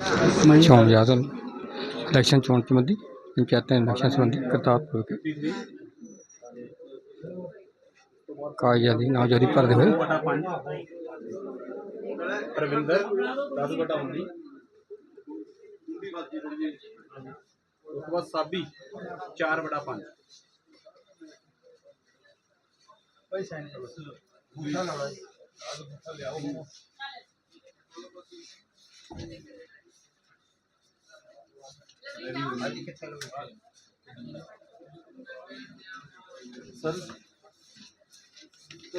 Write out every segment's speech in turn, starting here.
ਚੋਣ ਯਾਦ ਇਲੈਕਸ਼ਨ ਚੋਣ ਸੰਬੰਧੀ ਪੰਚਾਇਤਾਂ ਇਲੈਕਸ਼ਨ ਸੰਬੰਧੀ ਕਰਤਾਰਪੁਰ ਵਿਖੇ ਕਾਗਜ਼ਾਂ ਦੀ ਨਾਮਜ਼ਦਗੀ ਭਰਦੇ ਹੋਏ ਬਟਾ 5 ਪ੍ਰਵਿੰਦਰ 10 ਬਟਾ 19 ਉਸ ਤੋਂ ਬਾਅਦ ਸਾਬੀ 4 ਬਟਾ 5 ਸਰ ਸਰ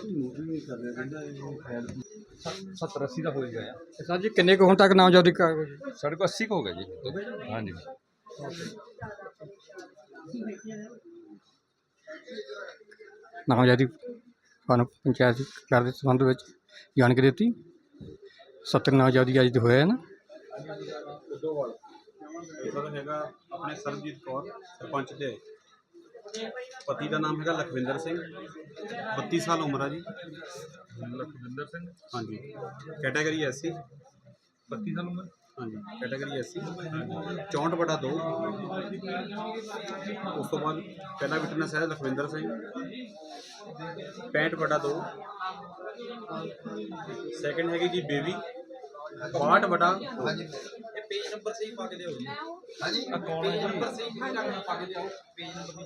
ਨੋਟਰੀ ਨਹੀਂ ਕਰ ਰਿਹਾ ਕਹਿੰਦਾ ਇਹ ਫਾਈਲ 70 80 ਦਾ ਹੋ ਗਿਆ ਆ ਸਰ ਜੀ ਕਿੰਨੇ ਕੁ ਹੁਣ ਤੱਕ ਨਾਮਜ਼ਦਗੀ ਕਾਗਜ਼ ਸਾਡੇ ਕੋਲ 80 ਕੁ ਹੋ ਗਿਆ ਜੀ। ਹਾਂਜੀ। ਨਾਮਜ਼ਦਗੀ ਫਾਰਮ ਪੰਚਾਇਤ ਘਰ ਦੇ ਸੰਬੰਧ ਵਿੱਚ ਜਾਣਕਾਰੀ ਦਿੱਤੀ? ਸੱਤਰ ਨਾਮਜ਼ਦਗੀ ਅੱਜ ਹੋਇਆ ਹੈ ਨਾ? ਇਹਦਾ ਹੈਗਾ ਆਪਣੇ ਸਰਬਜੀਤ ਕੌਰ ਸਰਪੰਚ ਦੇ ਪਤੀ ਦਾ ਨਾਮ ਹੈਗਾ ਲਖਵਿੰਦਰ ਸਿੰਘ 32 ਸਾਲ ਉਮਰ ਆ ਜੀ। ਲਖਵਿੰਦਰ ਸਿੰਘ? ਹਾਂਜੀ। ਕੈਟਾਗਰੀ ਐਸਸੀ 32 ਸਾਲ ਉਮਰ? ਹਾਂਜੀ ਕੈਟਾਗਰੀ ਐਸਸੀ 64 ਬਟਾ 2 ਉਸ ਤੋਂ ਬਾਅਦ ਪਹਿਲਾ ਵਿਟਨੈਸ ਹੈ ਲਖਵਿੰਦਰ ਸਿੰਘ। 65 ਬਟਾ 2 ਸੈਕੰਡ ਹੈਗੀ ਜੀ ਬੇਬੀ। 62 ਬਟਾ ਪੇਜ ਨੰਬਰ ਸਹੀ ਪਾ ਕੇ ਦਿਓ। ਜੀ ਹਾਂਜੀ। ਆ ਕੌਣ ਹੈ ਨੰਬਰ ਸਹੀ ਪਾ ਕੇ ਦਿਓ page number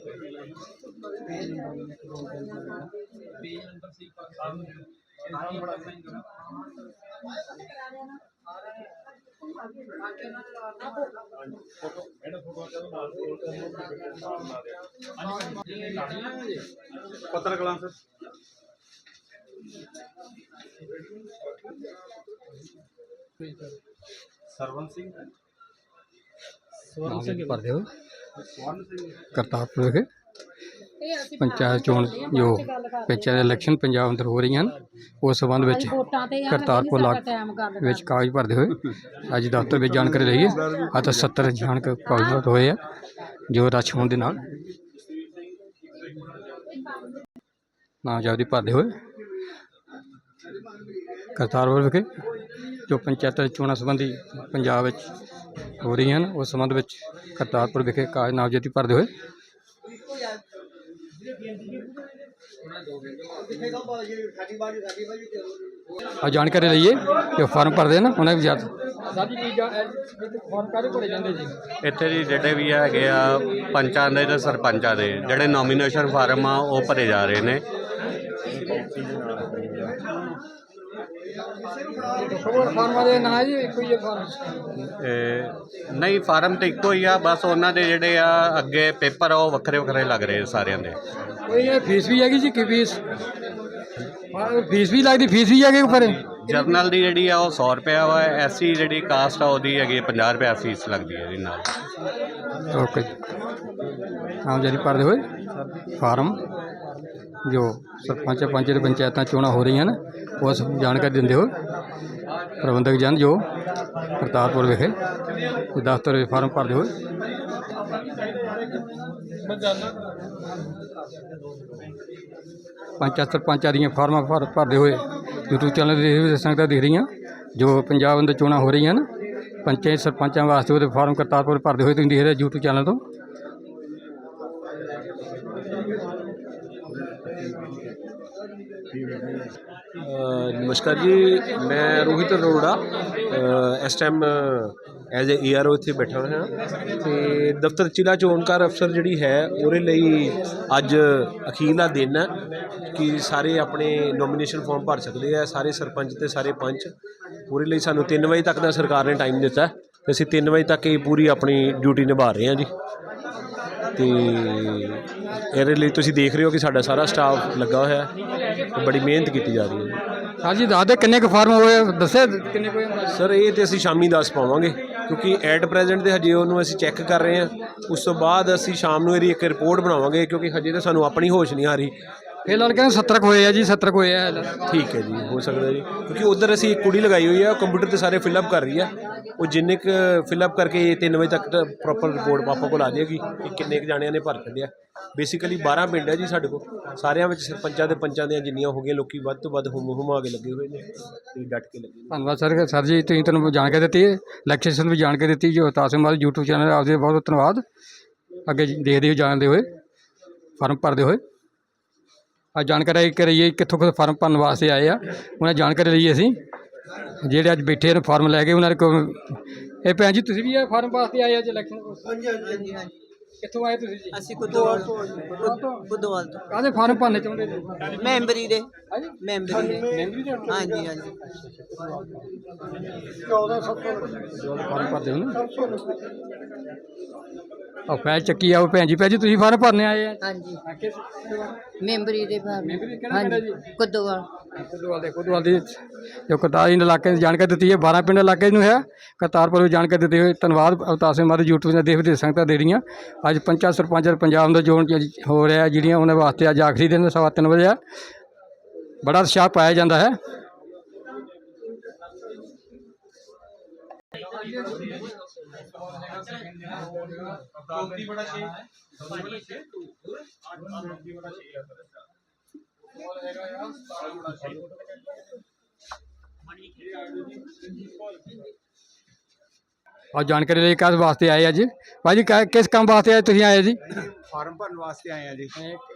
page number page number ਸਹੀ ਪਾ ਕੇ ਦਿਓ। ਹਾਂ ਬੜਾ ਸਹੀ ਕਰੋ ਪੱਤਰ ਕਲਾਂ ਸਰ। ਸਰਵਨ ਸਿੰਘ ਨਾਮਜ਼ਦਗੀ ਭਰਦੇ ਹੋਏ ਸਵਰਨ ਸਿੰਘ ਕਰਤਾਰਪੁਰ ਵਿਖੇ। ਪੰਚਾਇਤ ਚੋਣ ਜੋ ਪੰਚਾਇਤ ਇਲੈਕਸ਼ਨ ਪੰਜਾਬ ਅੰਦਰ ਹੋ ਰਹੀਆਂ ਹਨ ਉਸ ਸੰਬੰਧ ਵਿੱਚ ਕਰਤਾਰਪੁਰ ਲਾਗ ਵਿੱਚ ਕਾਗਜ਼ ਭਰਦੇ ਹੋਏ। ਅੱਜ ਦਫ਼ਤਰ ਵਿੱਚ ਜਾਣਕਾਰੀ ਲਈ ਹੈ। ਆ ਤਾਂ 70 ਜਾਣਕ ਕਾਗਜ਼ਾਤ ਹੋਏ ਆ ਜੋ ਰਸ਼ ਹੋਣ ਦੇ ਨਾਲ। ਨਾਮਜ਼ਦਗੀ ਭਰਦੇ ਹੋਏ। ਕਰਤਾਰਪੁਰ ਵਿਖੇ। ਜੋ ਪੰਚਾਇਤਾਂ ਚੋਣਾਂ ਸੰਬੰਧੀ ਪੰਜਾਬ ਵਿੱਚ ਹੋ ਰਹੀਆਂ ਹਨ ਉਸ ਸੰਬੰਧ ਵਿੱਚ ਕਰਤਾਰਪੁਰ ਵਿਖੇ ਕਾਗਜ਼ ਨਾਮਜ਼ਦਗੀ ਭਰਦੇ ਹੋਏ ਆ ਜਾਣਕਾਰੀ ਲਈਏ ਜੋ ਫਾਰਮ ਭਰਦੇ ਨਾ ਉਹਨਾਂ ਦੀ ਜ਼ਿਆਦਾ ਸਾਡੀ ਕੀ ਫਾਰਮ ਕਾਹਦੇ ਭਰੇ ਜਾਂਦੇ ਜੀ? ਇੱਥੇ ਜੀ ਜਿਹੜੇ ਵੀ ਹੈਗੇ ਆ ਪੰਚਾਂ ਦੇ ਤੇ ਸਰਪੰਚਾਂ ਦੇ ਜਿਹੜੇ ਨੋਮੀਨੇਸ਼ਨ ਫਾਰਮ ਆ ਉਹ ਭਰੇ ਜਾ ਰਹੇ ਨੇ। ਹੋਰ ਫਾਰਮਾਂ ਦੇ ਨਾਂ ਜੀ ਕੋਈ ਇਹ ਫਾਰਮ ਇਹ ਨਹੀਂ ਫਾਰਮ ਤੇ ਇੱਕੋ ਹੀ ਆ ਬਸ ਉਹਨਾਂ ਦੇ ਜਿਹੜੇ ਆ ਅੱਗੇ ਪੇਪਰ ਆ ਉਹ ਵੱਖਰੇ ਵੱਖਰੇ ਲੱਗ ਰਹੇ ਸਾਰਿਆਂ ਦੇ। ਕੋਈ ਇਹ ਫੀਸ ਵੀ ਹੈਗੀ ਜੀ ਕੀ ਫੀਸ? ਫੀਸ ਵੀ ਲੱਗਦੀ ਫੀਸ ਵੀ ਹੈਗੀ ਉੱਪਰ। ਜਰਨਲ ਦੀ ਜਿਹੜੀ ਆ ਉਹ 100 ਰੁਪਿਆ ਵਾ ਐਸਸੀ ਜਿਹੜੀ ਕਾਸਟ ਆ ਉਹਦੀ ਹੈਗੀ 50 ਰੁਪਿਆ ਫੀਸ ਲੱਗਦੀ ਹੈ ਜੀ ਨਾਲ। ਓਕੇ ਆਮ ਜਾਰੀ ਭਰਦੇ ਹੋਏ ਫਾਰਮ। ਜੋ ਸਰਪੰਚ ਪੰਚ ਦੇ ਪੰਚਾਇਤਾਂ ਚੋਣਾਂ ਹੋ ਰਹੀਆਂ ਨੇ ਉਸ ਜਾਣਕਾਰੀ ਦਿੰਦੇ ਹੋਏ ਪ੍ਰਬੰਧਕ ਜਨ ਜੋ ਕਰਤਾਰਪੁਰ ਵਿਖੇ ਤੇ ਦਫ਼ਤਰ ਵਿੱਚ ਫਾਰਮ ਭਰਦੇ ਹੋਏ। ਪੰਚਾਇਤ ਸਰਪੰਚਾਂ ਦੀਆਂ ਫਾਰਮਾਂ ਭਰ ਭਰਦੇ ਹੋਏ YouTube ਚੈਨਲ ਦੇ ਵੀ ਸੰਗਤਾਂ ਦੇਖ ਰਹੀਆਂ ਜੋ ਪੰਜਾਬ ਅੰਦਰ ਚੋਣਾਂ ਹੋ ਰਹੀਆਂ ਨੇ ਪੰਚਾਇਤ ਸਰਪੰਚਾਂ ਵਾਸਤੇ ਉਹਦੇ ਫਾਰਮ ਕਰਤਾਰਪੁਰ ਭਰਦੇ ਹੋਏ ਤੁਸੀਂ ਦੇਖ ਰਹੇ YouTube ਚੈਨਲ ਤੋਂ। ਅ, ਨਮਸਕਾਰ ਜੀ, ਮੈਂ ਰੋਹਿਤ ਅਰੋੜਾ ਇਸ ਟਾਈਮ ਐਜ਼ ਏ ਈਆਰਓ ਇੱਥੇ ਬੈਠਾ ਹੋਇਆ ਹਾਂ। ਤੇ ਦਫ਼ਤਰ ਜ਼ਿਲ੍ਹਾ ਚੋਣਕਾਰ ਅਫਸਰ ਜਿਹੜੀ ਹੈ, ਉਹਦੇ ਲਈ ਅੱਜ ਅਖੀਰਲਾ ਦਿਨ ਹੈ ਕਿ ਸਾਰੇ ਆਪਣੇ ਨੋਮੀਨੇਸ਼ਨ ਫਾਰਮ ਭਰ ਸਕਦੇ ਆ, ਸਾਰੇ ਸਰਪੰਚ ਤੇ ਸਾਰੇ ਪੰਚ। ਉਹਦੇ ਲਈ ਸਾਨੂੰ 3 ਵਜੇ ਤੱਕ ਦਾ ਸਰਕਾਰ ਨੇ ਟਾਈਮ ਦਿੱਤਾ ਤੇ ਅਸੀਂ 3 ਵਜੇ ਤੱਕ ਇਹ ਪੂਰੀ ਆਪਣੀ ਡਿਊਟੀ ਨਿਭਾ ਰਹੇ ਹਾਂ ਜੀ। ਤੇ ਇਹਦੇ ਲਈ ਤੁਸੀਂ ਦੇਖ ਰਹੇ ਹੋ ਕਿ ਸਾਡਾ ਸਾਰਾ ਸਟਾਫ ਲੱਗਾ ਹੋਇਆ ਹੈ। ਤੇ ਬੜੀ ਮਿਹਨਤ ਕੀਤੀ ਜਾ ਰਹੀ ਹੈ। ਹਾਂਜੀ ਦੱਸ ਦੇ ਕਿੰਨੇ ਕੁ ਫਾਰਮ ਹੋਏ ਦੱਸੇ ਕਿੰਨੇ ਕੋਈ ਸਰ ਇਹ ਤੇ ਅਸੀਂ ਸ਼ਾਮੀ ਦੱਸ ਪਾਵਾਂਗੇ ਕਿਉਂਕਿ ਐਟ ਪ੍ਰੈਜ਼ੈਂਟ ਤੇ ਹਜੇ ਉਹਨੂੰ ਅਸੀਂ ਚੈੱਕ ਕਰ ਰਹੇ ਹਾਂ। ਉਸ ਤੋਂ ਬਾਅਦ ਅਸੀਂ ਸ਼ਾਮ ਨੂੰ ਇਹਦੀ ਇੱਕ ਰਿਪੋਰਟ ਬਣਾਵਾਂਗੇ ਕਿਉਂਕਿ ਹਜੇ ਤਾਂ ਸਾਨੂੰ ਆਪਣੀ ਹੋਸ਼ ਨਹੀਂ ਆ ਰਹੀ। ਫਿਲਹਾਲ ਕਹਿੰਦੇ 70 ਕੁ ਹੋਏ ਆ ਜੀ 70 ਕੁ ਹੋਏ ਆ ਹਾਲੇ। ਠੀਕ ਹੈ ਜੀ ਹੋ ਸਕਦਾ ਜੀ। ਕਿਉਂਕਿ ਉਧਰ ਅਸੀਂ ਇੱਕ ਕੁੜੀ ਲਗਾਈ ਹੋਈ ਹੈ ਉਹ ਕੰਪਿਊਟਰ ਤੇ ਸਾਰੇ ਫਿਲ ਅਪ ਕਰ ਰਹੀ ਹੈ ਉਹ ਜਿੰਨੇ ਕ ਫਿਲ ਅਪ ਕਰਕੇ 3 ਵਜੇ ਤੱਕ ਪ੍ਰੋਪਰ ਰਿਪੋਰਟ ਪਾਪਾ ਕੋਲ ਆ ਜਾਏਗੀ ਕਿ ਕਿੰਨੇ ਕੁ ਜਾਣਿਆਂ ਨੇ ਭਰ ਛੱਡਿਆ। ਬੇਸਿਕਲੀ 12 ਪਿੰਡ ਹੈ ਜੀ ਸਾਡੇ ਕੋਲ। ਸਾਰਿਆਂ ਵਿੱਚ ਸਰਪੰਚਾਂ ਦੇ ਪੰਚਾਂ ਦੀਆਂ ਜਿੰਨੀਆਂ ਹੋ ਗਈਆਂ ਲੋਕੀ ਵੱਧ ਤੋਂ ਵੱਧ ਹੁਮ ਹੁਮਾ ਕੇ ਲੱਗੇ ਹੋਏ ਨੇ। ਤੇ ਡਟ ਕੇ ਲੱਗੇ ਨੇ। ਧੰਨਵਾਦ ਸਰ ਸਰ ਜੀ ਤੁਸੀਂ ਤੁਹਾਨੂੰ ਜਾਣਕਾਰੀ ਦਿੱਤੀ ਹੈ। ਇਲੈਕਸ਼ਨ ਵੀ ਜਾਣਕਾਰੀ ਦਿੱਤੀ ਜੋ ਤਾਸਿਮ ਮਾਲ YouTube ਚੈਨਲ ਆਪਦੇ ਬਹੁਤ ਬਹੁਤ ਧੰਨਵਾਦ। ਅੱਗੇ ਦੇਖਦੇ ਹੋ ਜਾਣਦੇ ਹੋਏ ਫਾਰਮ ਭਰਦੇ ਹੋਏ। ਅੱਜ ਜਾਣਕਾਰੀ ਕਰੀਏ ਕਿੱਥੋਂ ਕਿੱਥੋਂ ਫਾਰਮ ਭਰਨ ਵਾਸਤੇ ਆਏ ਆ। ਉਹਨਾਂ ਦੀ ਜਾਣਕਾਰੀ ਲਈ ਅਸੀਂ ਜਿਹੜੇ ਅੱਜ ਬੈਠੇ ਨੇ ਫਾਰਮ ਲੈ ਕੇ, ਉਹਨਾਂ ਦੇ ਕੋਲ ਇਹ ਭੈਣ ਜੀ, ਤੁਸੀਂ ਵੀ ਇਹ ਫਾਰਮ ਵਾਸਤੇ ਆਏ ਅੱਜ ਇਲੈਕਸ਼ਨ ਹਾਂਜੀ ਹਾਂਜੀ ਹਾਂਜੀ। ਕਿੱਥੋਂ ਆਏ ਤੁਸੀਂ ਜੀ? ਅਸੀਂ ਕੁੱਦੋਵਾਲ ਤੋਂ ਕੁੱਦੋਵਾਲ ਤੋਂ। ਕਾਹਦੇ ਫਾਰਮ ਭਰਨੇ ਚਾਹੁੰਦੇ ਜੀ? ਮੈਂਬਰੀ ਦੇ। ਹਾਂਜੀ। ਮੈਂਬਰੀ ਦੇ। ਮੈਂਬਰੀ ਦੇ ਹਾਂਜੀ ਹਾਂਜੀ। ਫਾਰਮ ਭਰਦੇ ਹੋ ਨਾ ਆ ਫੈਲ ਚੱਕੀ ਆਓ ਭੈਣ ਜੀ। ਭੈਣ ਜੀ ਤੁਸੀਂ ਫਾਰਮ ਭਰਨੇ ਆਏ ਆ? ਹਾਂਜੀ। ਮੈਂਬਰੀ ਦੇ ਫਾਰਮ। ਮੈਂਬਰੀ ਕਿਹੜਾ ਪਿੰਡ ਹੈ ਜੀ? ਕੁੱਦੋਵਾਲ। ਕੁਦਵਾਲ ਦੇ ਕੁਦਵਾਲ ਦੀ ਜੋ ਕਰਤਾਰ ਜੀ ਇਲਾਕੇ ਦੀ ਜਾਣਕਾਰੀ ਦਿੱਤੀ ਹੈ 12 ਪਿੰਡ ਇਲਾਕੇ ਨੂੰ ਹੈ। ਕਰਤਾਰਪੁਰ ਵਿੱਚ ਜਾਣਕਾਰੀ ਦਿੱਤੀ ਹੋਈ ਧੰਨਵਾਦ ਅਵਤਾਰ ਸਿੰਘ ਮਾਰੇ YouTube ਦੇ ਦੇਖ ਦੇ ਸੰਗਤਾਂ ਦੇ ਰਹੀਆਂ। ਅੱਜ ਪੰਚਾਂ ਸਰਪੰਚ ਪੰਜਾਬ ਦਾ ਜੋਨ ਹੋ ਰਿਹਾ ਜਿਹੜੀਆਂ ਉਹਨਾਂ ਵਾਸਤੇ ਅੱਜ ਆਖਰੀ ਦਿਨ, ਸਵਾ ਤਿੰਨ ਵਜੇ ਆ। ਬੜਾ ਉਤਸ਼ਾਹ ਪਾਇਆ ਜਾਂਦਾ ਹੈ। ਔਰ ਜਾਣਕਾਰੀ ਲਈ ਕਿਸ ਵਾਸਤੇ ਆਏ ਅੱਜ ਭਾਜੀ ਕ- ਕਿਸ ਕੰਮ ਵਾਸਤੇ ਆਏ ਤੁਸੀਂ ਆਏ ਜੀ? ਫਾਰਮ ਭਰਨ ਵਾਸਤੇ ਆਏ ਆ ਜੀ।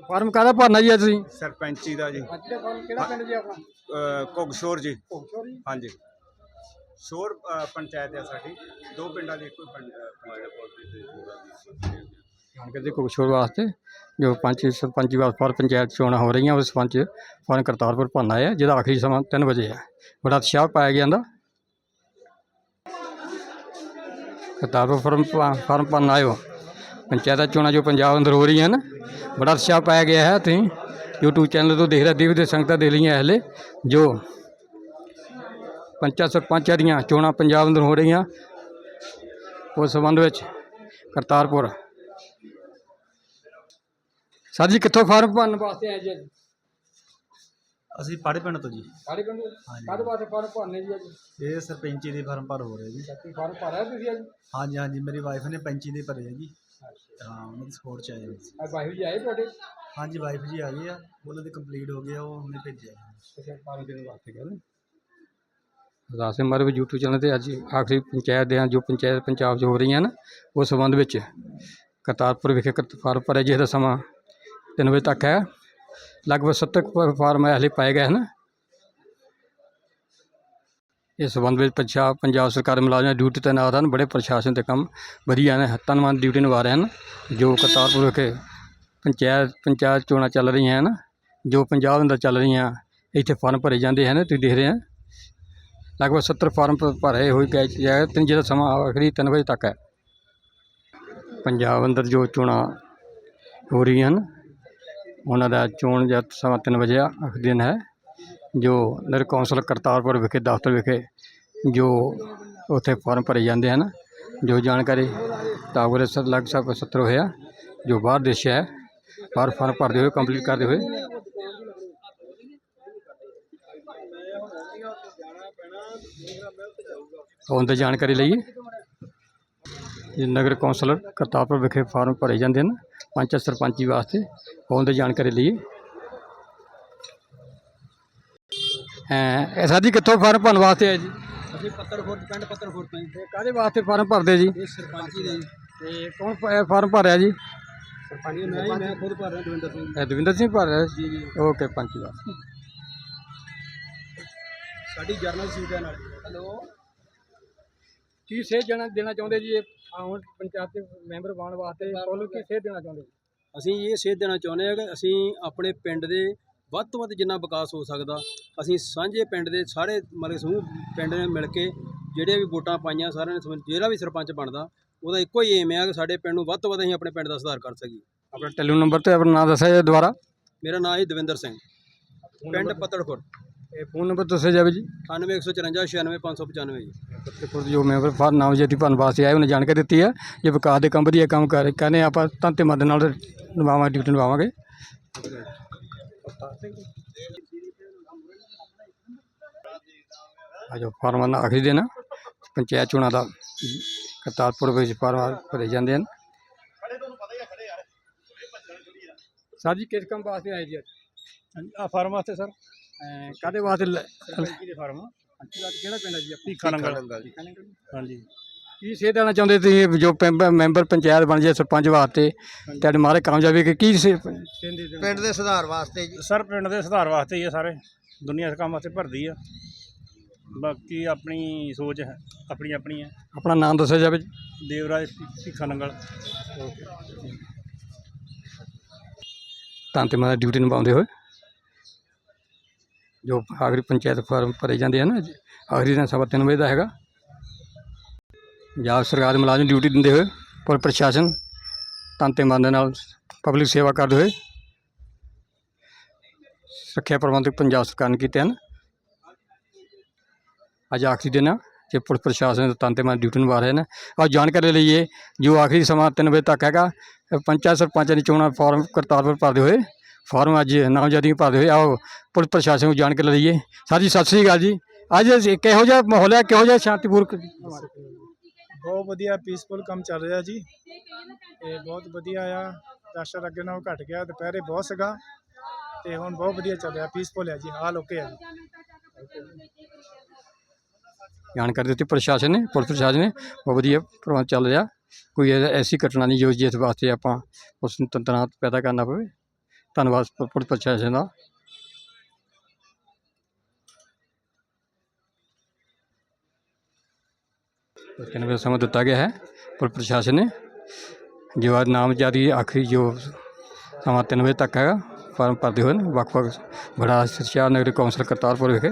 ਫਾਰਮ ਕਾਹਦਾ ਭਰਨਾ ਜੀ ਅੱਜ ਤੁਸੀਂ? ਸਰਪੰਚੀ ਦਾ ਜੀ। ਅੱਜ ਦਾ ਫਾਰਮ ਕਿਹੜਾ ਪਿੰਡ ਜੀ ਆਪਣਾ? ਅਹ ਘੁੱਗਸ਼ੋਰ ਜੀ। ਹਾਂਜੀ। ਸ਼ੋਰ ਅਹ ਪੰਚਾਇਤ ਹੈ ਸਾਡੀ। ਦੋ ਪਿੰਡਾਂ ਦੀ ਇੱਕੋ ਪਿੰਡ ਜਾਣਕਾਰੀ ਦੇ ਕੁਸ਼ੋਰ ਵਾਸਤੇ ਜੋ ਪੰਚ ਸਰਪੰਚੀ ਵਾਸਤੇ ਪੰਚਾਇਤ ਚੋਣਾਂ ਹੋ ਰਹੀਆਂ ਉਸ ਪੰਚ ਫਾਰਮ ਕਰਤਾਰਪੁਰ ਭਰਨਾ ਹੈ ਜਿਹਦਾ ਆਖਰੀ ਸਮਾਂ 3 ਵਜੇ ਹੈ ਬੜਾ ਉਤਸ਼ਾਹ ਪਾਇਆ ਗਿਆ ਇਹਦਾ। ਕਰਤਾਰਪੁਰ ਫਾਰਮ ਭਾ- ਫਾਰਮ ਭਰਨ ਆਇਓ। ਪੰਚਾਇਤਾਂ ਚੋਣਾਂ ਜੋ ਪੰਜਾਬ ਅੰਦਰ ਹੋ ਰਹੀਆਂ ਹਨ ਬੜਾ ਉਤਸ਼ਾਹ ਪਾਇਆ ਗਿਆ ਹੈ ਤੁਸੀਂ। YouTube ਚੈਨਲ ਤੋਂ ਦੇਖ ਰਹੇ ਦੇਵ ਦੇ ਸੰਗਤਾਂ ਦੇ ਲਈਆਂ ਹਲੇ। ਜੋ ਪੰਚਾਇਤ ਸਰਪੰਚਾਂ ਦੀਆਂ ਚੋਣਾਂ ਪੰਜਾਬ ਅੰਦਰ ਹੋ ਰਹੀਆਂ। ਉਸ ਸੰਬੰਧ ਵਿੱਚ ਕਰਤਾਰਪੁਰ। ਸਰ ਜੀ, ਕਿੱਥੋਂ ਫਾਰਮ ਭਰਨ ਵਾਸਤੇ ਆਏ ਜੀ? ਅਸੀਂ ਪਾੜੇ ਪਿੰਡ ਤੋਂ ਜੀ। ਸਾਡੇ ਪਿੰਡ ਕਾਹਦੇ ਵਾਸਤੇ ਫਾਰਮ ਭਰਨੇ ਜੀ ਅੱਜ? ਇਹ ਸਰਪੰਚੀ ਦੇ ਫਾਰਮ ਭਰ ਹੋ ਰਹੇ ਜੀ। ਤੁਸੀਂ ਫਾਰਮ ਭਰਿਆ ਤੁਸੀਂ ਅੱਜ? ਹਾਂਜੀ ਹਾਂਜੀ। ਮੇਰੀ ਵਾਈਫ ਨੇ ਪੰਚੀ ਦੇ ਭਰੇ ਆ ਜੀ। ਹਾਂ ਉਹਨਾਂ ਦੀ ਸਪੋਰਟ ਚ ਆਏ ਹੋਏ ਸੀ ਆ ਬਾਈ ਜੀ ਆਏ ਤੁਹਾਡੇ? ਹਾਂਜੀ ਵਾਈਫ ਜੀ ਆ ਗਏ ਆ। ਉਹਨਾਂ ਦੇ ਕੰਪਲੀਟ ਹੋ ਗਿਆ ਉਹ ਉਹਨੇ ਭੇਜਿਆ। ਕਿਸੇ ਫਾਰਮ ਦੇਣ ਵਾਸਤੇ ਕਹਿੰਦੇ। ਰਾਸੇ ਮਾਰੇ ਵੀ YouTube ਚੈਨਲ ਤੇ ਅੱਜ ਆਖਰੀ ਪੰਚਾਇਤ ਦੇ ਜੋ ਪੰਚਾਇਤ ਪੰਜਾਬ 'ਚ ਹੋ ਰਹੀਆਂ ਹਨ ਉਸ ਸੰਬੰਧ ਵਿੱਚ ਕਰਤਾਰਪੁਰ ਵਿਖੇ ਕਰਤ- ਫਾਰਮ ਭਰਿਆ ਜਿਸ ਦਾ ਸਮਾਂ 3 ਵਜੇ ਤੱਕ ਹੈ। ਲਗਭਗ 70 ਕੁ ਫਾਰਮ ਹਲੇ ਪਾਏ ਗਏ ਹਨ। ਇਸ ਸੰਬੰਧ ਵਿੱਚ ਪੰਜਾਬ ਪੰਜਾਬ ਸਰਕਾਰ ਮੁਲਾਜ਼ਮ ਡਿਊਟੀ ਤੈਨਾਤ ਹਨ। ਬੜੇ ਪ੍ਰਸ਼ਾਸਨ ਦੇ ਕੰਮ ਵਧੀਆ ਨੇ। ਤਨਮਨ ਡਿਊਟੀ ਨਿਭਾ ਰਹੇ ਹਨ। ਜੋ ਕਰਤਾਰਪੁਰ ਵਿਖੇ ਪੰਚਾਇਤ ਪੰਚਾਇਤ ਚੋਣਾਂ ਚੱਲ ਰਹੀਆਂ ਹਨ। ਜੋ ਪੰਜਾਬ ਅੰਦਰ ਚੱਲ ਰਹੀਆਂ, ਇੱਥੇ ਫਾਰਮ ਭਰੇ ਜਾਂਦੇ ਹਨ। ਤੁਸੀਂ ਦੇਖ ਰਹੇ ਹੋ। ਲਗਭਗ 70 ਫਾਰਮ ਭਰੇ ਹੋਏ ਗਏ ਜਾਏ ਤਿੰਨ ਜਿਹਦਾ ਸਮਾਂ ਆਖਰੀ ਤਿੰਨ ਵਜੇ ਤੱਕ ਹੈ। ਪੰਜਾਬ ਅੰਦਰ ਜੋ ਚੋਣਾਂ ਹੋ ਰਹੀਆਂ ਹਨ ਉਹਨਾਂ ਦਾ ਚੋਣ ਜਦ ਸਮਾਂ ਤਿੰਨ ਵਜੇ ਦਿਨ ਹੈ, ਜੋ ਨਗਰ ਕੌਂਸਲ ਕਰਤਾਰਪੁਰ ਵਿਖੇ, ਦਫ਼ਤਰ ਵਿਖੇ ਜੋ ਉੱਥੇ ਫਾਰਮ ਭਰੇ ਜਾਂਦੇ ਹਨ, ਜੋ ਜਾਣਕਾਰੀ ਕਾਂਗਰਸ ਸਰ ਲਗ ਸਭ 70 ਹੋਇਆ ਜੋ ਬਾਹਰ ਦੇਸ਼ ਹੈ, ਬਾਹਰ ਫਾਰਮ ਭਰਦੇ ਹੋਏ ਕੰਪਲੀਟ ਕਰਦੇ ਹੋਏ। ਫੋਨ ਤੇ ਜਾਣਕਾਰੀ ਲਈਏ। ਨਗਰ ਕੌਂਸਲਰ ਕਰਤਾਰਪੁਰ ਵਿਖੇ ਫਾਰਮ ਭਰੇ ਜਾਂਦੇ ਹਨ। ਪੰਚਾਇਤ ਸਰਪੰਚੀ ਵਾਸਤੇ ਫੋਨ ਤੇ ਜਾਣਕਾਰੀ ਲਈਏ। ਹਾਂ ਇਹ ਸਾਡੀ ਕਿੱਥੋਂ ਫਾਰਮ ਭਰਨ ਵਾਸਤੇ ਆਏ ਜੀ? ਅਸੀਂ ਪੱਤਰਖੁਰ ਪਿੰਡ ਪੱਤਰਖੁਰ ਤੋਂ ਜੀ। ਤੇ ਕਾਹਦੇ ਵਾਸਤੇ ਫਾਰਮ ਭਰਦੇ ਜੀ? ਇਹ ਸਰਪੰਚੀ ਦੇ ਤੇ ਕੌਣ ਫਾਰਮ ਭਰ ਰਿਹਾ ਜੀ? ਸਰਪੰਚੀ ਮੈਂ ਹੀ ਮੈਂ ਖੁਦ ਭਰ ਰਿਹਾ ਦਵਿੰਦਰ ਸਿੰਘ। ਦਵਿੰਦਰ ਸਿੰਘ ਭਰ ਰਿਹਾ ਜੀ? ਓਕੇ ਪੰਚੀ ਵਾਸਤੇ। ਸਾਡੀ ਜਰਨਲ ਸੀਟ ਹੈ ਨਾਲ। ਹੈਲੋ? ਕੀ ਸੇਧ ਦੇਣਾ ਚਾਹੁੰਦੇ ਜੀ ਇਹ? ਆਉਣ ਪੰਚਾਇਤ ਦੇ ਮੈਂਬਰ ਬਣਨ ਵਾਸਤੇ ਕੋਲ ਕੀ ਸੇਧ ਦੇਣਾ ਚਾਹੁੰਦੇ ਅਸੀਂ ਇਹ ਸੇਧ ਦੇਣਾ ਚਾਹੁੰਦੇ ਹਾਂ ਕਿ ਅਸੀਂ ਆਪਣੇ ਪਿੰਡ ਦੇ ਵੱਧ ਤੋਂ ਵੱਧ ਜਿੰਨਾ ਵਿਕਾਸ ਹੋ ਸਕਦਾ ਅਸੀਂ ਸਾਂਝੇ ਪਿੰਡ ਦੇ ਸਾਰੇ ਮਤਲਬ ਸਮੂਹ ਪਿੰਡ ਨੇ ਮਿਲ ਕੇ ਜਿਹੜੇ ਵੀ ਵੋਟਾਂ ਪਾਈਆਂ ਸਾਰਿਆਂ ਨੇ ਸਮਝ- ਜਿਹੜਾ ਵੀ ਸਰਪੰਚ ਬਣਦਾ ਉਹਦਾ ਇੱਕੋ ਹੀ ਏਮ ਹੈ ਕਿ ਸਾਡੇ ਪਿੰਡ ਨੂੰ ਵੱਧ ਤੋਂ ਵੱਧ ਅਸੀਂ ਆਪਣੇ ਪਿੰਡ ਦਾ ਸੁਧਾਰ ਕਰ ਸਕੀਏ। ਆਪਣਾ ਟੈਲੀਫੋਨ ਨੰਬਰ ਤੇ ਆਪਣਾ ਨਾਮ ਦੱਸਿਆ ਜੀ ਦੁਬਾਰਾ। ਮੇਰਾ ਨਾਮ ਹੈ ਦਵਿੰਦਰ ਸਿੰਘ ਪਿੰਡ ਪੱਤੜਖੁਰ। ਇਹ ਫੋਨ ਨੰਬਰ ਦੱਸਿਆ ਜਾਵੇ ਜੀ। 9154 96595 ਜੀ। ਫਤਿਹਪੁਰ ਦੇ ਜੋ ਮੈਂਬਰ ਫਾਰ ਨਾਮ ਜੇਤੀ ਭਰਨ ਵਾਸਤੇ ਆਏ ਉਹਨੇ ਜਾਣਕਾਰੀ ਦਿੱਤੀ ਹੈ। ਜੇ ਵਿਕਾਸ ਦੇ ਕੰਮ ਵਧੀਆ ਕੰਮ ਕਰ ਕਹਿੰਦੇ ਆਪਾਂ ਤਾਂ ਤੇ ਮਦਦ ਨਾਲ ਨਿਭਾਵਾਂ ਡਿਊਟੀ ਨਿਭਾਵਾਂਗੇ। ਅੱਜ ਫਾਰਮਾਂ ਦਾ ਆਖਰੀ ਦਿਨ ਆ। ਪੰਚਾਇਤ ਚੋਣਾਂ ਦਾ ਕਰਤਾਰਪੁਰ ਵਿੱਚ ਫਾਰਮ ਭਰੇ ਜਾਂਦੇ ਹਨ। ਸਰ ਜੀ ਕਿਸ ਕੰਮ ਵਾਸਤੇ ਆਏ ਜੀ ਅੱਜ? ਆ ਫਾਰਮ ਵਾਸਤੇ ਸਰ। ਕਾਹਦੇ ਵਾਸਤੇ ਲ- ਦੇ ਫਾਰਮ। ਕਿਹੜਾ ਪਿੰਡ ਹੈ ਜੀ? ਭੀਖਾ ਨੰਗਲ। ਭੀਖਾ ਨੰਗਲ। ਹਾਂਜੀ। ਕੀ ਸੇਧ ਦੇਣਾ ਚਾਹੁੰਦੇ ਤੁਸੀਂ ਜੋ ਪੈਂਬ- ਮੈਂਬਰ ਪੰਚਾਇਤ ਬਣ ਜਾਏ ਸਰਪੰਚ ਵਾਸਤੇ? ਤੁਹਾਡੇ ਮਾਰੇ ਕਾਮਯਾਬੀ ਕਿ ਕੀ ਸੇ ਪਿੰਡ ਦੇ ਸੁਧਾਰ ਵਾਸਤੇ ਜੀ। ਸਰ ਪਿੰਡ ਦੇ ਸੁਧਾਰ ਵਾਸਤੇ ਹੀ ਆ ਸਾਰੇ। ਦੁਨੀਆ ਇਸ ਕੰਮ ਵਾਸਤੇ ਭਰਦੀ ਆ। ਬਾਕੀ ਆਪਣੀ ਸੋਚ ਹੈ। ਆਪਣੀ ਆਪਣੀ ਹੈ। ਆਪਣਾ ਨਾਮ ਦੱਸਿਆ ਜਾਵੇ ਜੀ। ਦੇਵਰਾਜ ਭੀਖਾ ਨੰਗਲ। ਤਾਂ ਤੇ ਮੈਂ ਡਿਊਟੀ ਨਿਭਾਉਂਦੇ ਹੋਏ। ਜੋ ਆਖਰੀ ਪੰਚਾਇਤ ਫਾਰਮ ਭਰੇ ਜਾਂਦੇ ਹਨ ਆਖਰੀ ਦਿਨ ਸਵਾ ਤਿੰਨ ਵਜੇ ਦਾ ਹੈਗਾ ਪੰਜਾਬ ਸਰਕਾਰ ਦੇ ਮੁਲਾਜ਼ਮ ਡਿਊਟੀ ਦਿੰਦੇ ਹੋਏ ਪਰ ਪ੍ਰਸ਼ਾਸਨ ਤਨ ਤੇ ਮਨ ਦੇ ਨਾਲ ਪਬਲਿਕ ਸੇਵਾ ਕਰਦੇ ਹੋਏ ਸੁਰੱਖਿਆ ਪ੍ਰਬੰਧ ਪੰਜਾਬ ਸਰਕਾਰ ਨੇ ਕੀਤੇ ਹਨ ਅੱਜ ਆਖਰੀ ਦਿਨ ਆ ਜੇ ਪੁਲਿਸ ਪ੍ਰਸ਼ਾਸਨ ਤਨ ਤੇ ਮਨ ਡਿਊਟੀ ਨਿਭਾ ਰਹੇ ਨੇ ਔਰ ਜਾਣਕਾਰੀ ਲਈਏ ਜੋ ਆਖਰੀ ਸਮਾਂ 3 ਵਜੇ ਤੱਕ ਹੈਗਾ ਪੰਚਾਇਤ ਸਰਪੰਚਾਂ ਦੀ ਚੋਣਾਂ ਫਾਰਮ ਕਰਤਾਰਪੁਰ ਭਰਦੇ ਹੋਏ ਫਾਰਮ ਅੱਜ ਨਾਮਜ਼ਦਗੀ ਭਰਦੇ ਹੋਏ ਆਓ ਪੁਲਿਸ ਪ੍ਰਸ਼ਾਸਨ ਨੂੰ ਜਾਣਕਾਰੀ ਲਈਏ। ਸਰ ਜੀ ਸਤਿ ਸ੍ਰੀ ਅਕਾਲ ਜੀ। ਅੱਜ ਕਿਹੋ ਜਿਹਾ ਮਾਹੌਲ ਹੈ ਕਿਹੋ ਜਿਹਾ ਸ਼ਾਂਤੀਪੂਰਕ? ਬਹੁਤ ਵਧੀਆ ਪੀਸਫੁਲ ਕੰਮ ਚੱਲ ਰਿਹਾ ਜੀ। ਇਹ ਬਹੁਤ ਵਧੀਆ ਆ। ਰਸ਼ ਅੱਗੇ ਨਾਲੋਂ ਘਟ ਗਿਆ ਦੁਪਹਿਰੇ ਬਹੁਤ ਸੀਗਾ। ਤੇ ਹੁਣ ਬਹੁਤ ਵਧੀਆ ਚੱਲ ਰਿਹਾ ਪੀਸਫੁਲ ਹੈ ਜੀ ਹਾਲ ਓਕੇ ਹੈ ਜੀ। ਜਾਣਕਾਰੀ ਦਿੱਤੀ ਪ੍ਰਸ਼ਾਸਨ ਨੇ ਪੁਲਿਸ ਪ੍ਰਸ਼ਾਸਨ ਨੇ। ਬਹੁਤ ਵਧੀਆ ਪ੍ਰਬੰਧ ਚੱਲ ਰਿਹਾ। ਕੋਈ ਐਸੀ ਘਟਨਾ ਨਹੀਂ ਜੋ ਜਿਸ ਵਾਸਤੇ ਆਪਾਂ ਉਸ ਨੂੰ ਤੰਤਰਾਤ ਪੈਦਾ ਕਰਨਾ ਪਵੇ। ਧੰਨਵਾਦ ਪ- ਪੁਲਿਸ ਪ੍ਰਸ਼ਾਸਨ ਦਾ ਤਿੰਨ ਵਜੇ ਸਮਾਂ ਦਿੱਤਾ ਗਿਆ ਹੈ ਪੁਲਿਸ ਪ੍ਰਸ਼ਾਸਨ ਨੇ ਜੋ ਅੱਜ ਨਾਮਜ਼ਦਗੀ ਆਖਰੀ ਜੋ ਸਮਾਂ ਤਿੰਨ ਵਜੇ ਤੱਕ ਹੈਗਾ ਫਾਰਮ ਭਰਦੇ ਹੋਏ ਨੇ ਵੱਖ ਵੱਖ ਬੜਾ ਸਿਰਸ਼ਾ ਨਗਰੀ ਕੌਂਸਲ ਕਰਤਾਰਪੁਰ ਵਿਖੇ